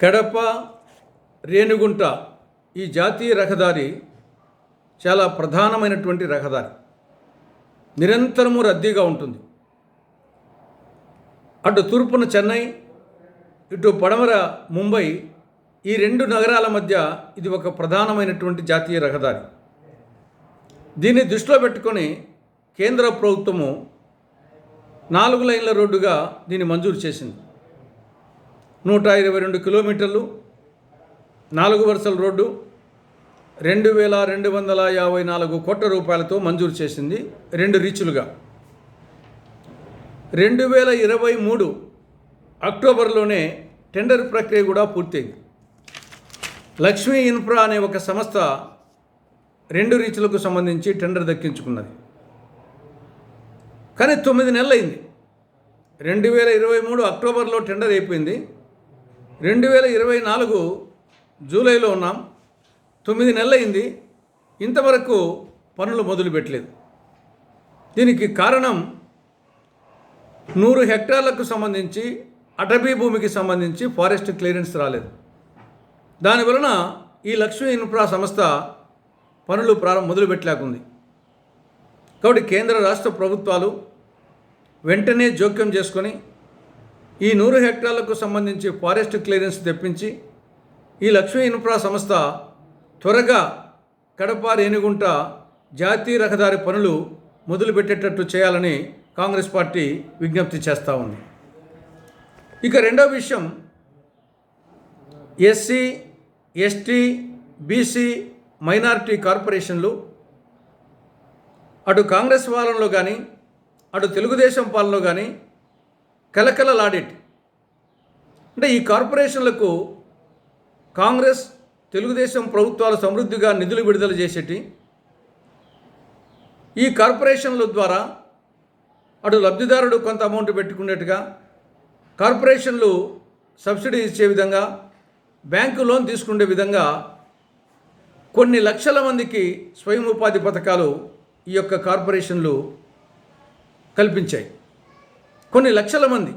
కడప రేణిగుంట ఈ జాతీయ రహదారి చాలా ప్రధానమైనటువంటి రహదారి. నిరంతరము రద్దీగా ఉంటుంది. అటు తూర్పున చెన్నై ఇటు పడమర ముంబై ఈ రెండు నగరాల మధ్య ఇది ఒక ప్రధానమైనటువంటి జాతీయ రహదారి. దీన్ని దృష్టిలో పెట్టుకొని కేంద్ర ప్రభుత్వము నాలుగు లైన్ల రోడ్డుగా దీన్ని మంజూరు చేసింది. నూట ఇరవై రెండు కిలోమీటర్లు నాలుగు వరుసల రోడ్డు రెండు వేల రెండు వందల యాభై నాలుగు కోట్ల రూపాయలతో మంజూరు చేసింది రెండు రీచులుగా. రెండు వేల ఇరవై మూడు అక్టోబర్లోనే టెండర్ ప్రక్రియ కూడా పూర్తయింది. లక్ష్మీ ఇన్ఫ్రా అనే ఒక సంస్థ రెండు రీచులకు సంబంధించి టెండర్ దక్కించుకున్నది. కానీ తొమ్మిది నెలలు అయింది రెండు వేల ఇరవై మూడు అక్టోబర్లో టెండర్ అయిపోయింది. రెండు వేల ఇరవై నాలుగు జూలైలో ఉన్నాం. తొమ్మిది నెలలైంది. ఇంతవరకు పనులు మొదలుపెట్టలేదు. దీనికి కారణం నూరు హెక్టార్లకు సంబంధించి అటవీ భూమికి సంబంధించి ఫారెస్ట్ క్లియరెన్స్ రాలేదు. దానివలన ఈ లక్ష్మీ ఇన్ఫ్రా సంస్థ పనులు ప్రారంభ మొదలుపెట్టలేకుంది. కాబట్టి కేంద్ర రాష్ట్ర ప్రభుత్వాలు వెంటనే జోక్యం చేసుకొని ఈ నూరు హెక్టార్లకు సంబంధించి ఫారెస్ట్ క్లియరెన్స్ తెప్పించి ఈ లక్ష్మీ ఇన్ఫ్రా సంస్థ త్వరగా కడప రేణిగుంట జాతీయ రహదారి పనులు మొదలుపెట్టేటట్టు చేయాలని కాంగ్రెస్ పార్టీ విజ్ఞప్తి చేస్తూ ఉంది. ఇక రెండో విషయం ఎస్సీ ఎస్టీ బీసీ మైనారిటీ కార్పొరేషన్లు. అటు కాంగ్రెస్ పాలనలో కానీ అటు తెలుగుదేశం పాలనలో కానీ కలకలలాడేటి అంటే ఈ కార్పొరేషన్లకు కాంగ్రెస్ తెలుగుదేశం ప్రభుత్వాలు సమృద్ధిగా నిధులు విడుదల చేసేటి. ఈ కార్పొరేషన్ల ద్వారా అటు లబ్ధిదారుడు కొంత అమౌంట్ పెట్టుకునేట్టుగా కార్పొరేషన్లు సబ్సిడీ ఇచ్చే విధంగా బ్యాంకు లోన్ తీసుకునే విధంగా కొన్ని లక్షల మందికి స్వయం ఉపాధి పథకాలు ఈ యొక్క కార్పొరేషన్లు కల్పించాయి. కొన్ని లక్షల మంది.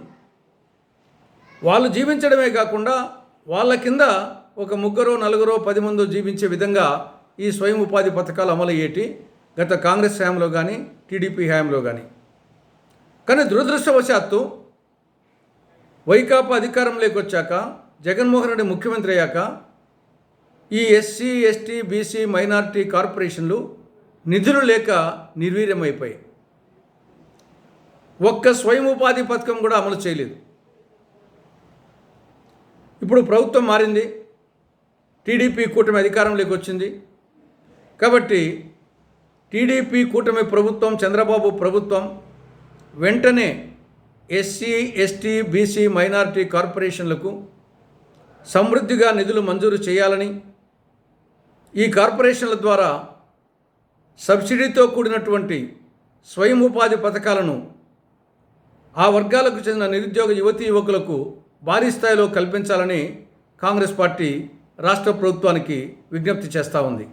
వాళ్ళు జీవించడమే కాకుండా వాళ్ళ కింద ఒక ముగ్గురో నలుగురో పది మందో జీవించే విధంగా ఈ స్వయం ఉపాధి పథకాలు అమలయ్యేటి గత కాంగ్రెస్ హయాంలో కానీ టీడీపీ హయాంలో కానీ కానీ దురదృష్టవశాత్తు వైకాపా అధికారంలోకి వచ్చాక జగన్మోహన్ రెడ్డి ముఖ్యమంత్రి అయ్యాక ఈ ఎస్సీ ఎస్టీ బీసీ మైనారిటీ కార్పొరేషన్లు నిధులు లేక నిర్వీర్యమైపోయాయి. ఒక్క స్వయం ఉపాధి పథకం కూడా అమలు చేయలేదు. ఇప్పుడు ప్రభుత్వం మారింది. టీడీపీ కూటమి అధికారంలోకి వచ్చింది. కాబట్టి టీడీపీ కూటమి ప్రభుత్వం చంద్రబాబు ప్రభుత్వం వెంటనే S C S T B C minority కార్పొరేషన్లకు సమృద్ధిగా నిధులు మంజూరు చేయాలని ఈ కార్పొరేషన్ల ద్వారా సబ్సిడీతో కూడినటువంటి స్వయం ఉపాధి పథకాలను ఆ వర్గాలకు చెందిన నిరుద్యోగ యువతీ యువకులకు భారీ స్థాయిలో కల్పించాలని కాంగ్రెస్ పార్టీ రాష్ట్ర ప్రభుత్వానికి విజ్ఞప్తి చేస్తూ ఉంది.